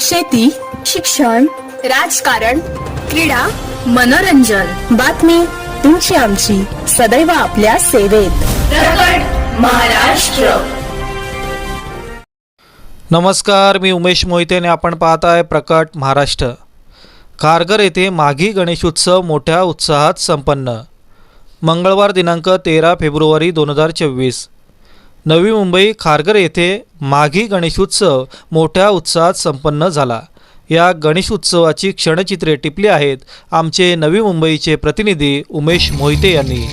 शेती शिक्षण राजकारण क्रीडा मनोरंजन. बातमी तुमची आमची. सदैव आपल्या सेवेत. प्रकट महाराष्ट्र. नमस्कार मी उमेश मोहिते आणि आपण पाहत आहे प्रकट महाराष्ट्र. खारघर येथे माघी गणेशोत्सव मोठ्या उत्साहात संपन्न. मंगळवार दिनांक तेरा फेब्रुवारी दोन हजार चोवीस. नवी मुंबई खारघर येथे माघी गणेशोत्सव मोठ्या उत्साहात संपन्न झाला. या गणेशोत्सवाची क्षणचित्रे टिपली आहेत आमचे नवी मुंबईचे प्रतिनिधी उमेश मोहिते यांनी.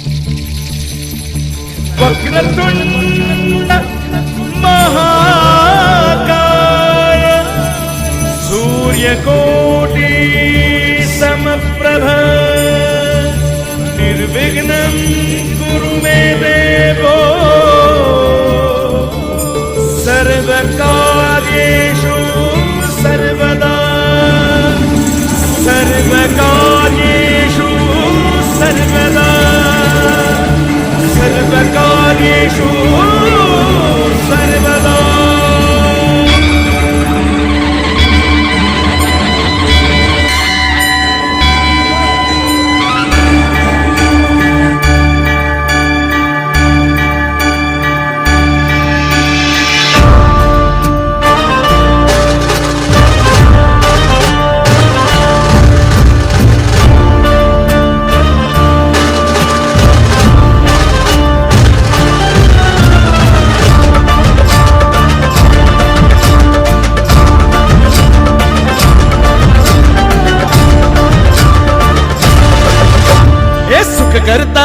सूर्यकोटी समप्रभ सर्वकार्येषु सर्वदा सर्वकार्येषु सर्वदा सर्वकार्येषु கர்த்தா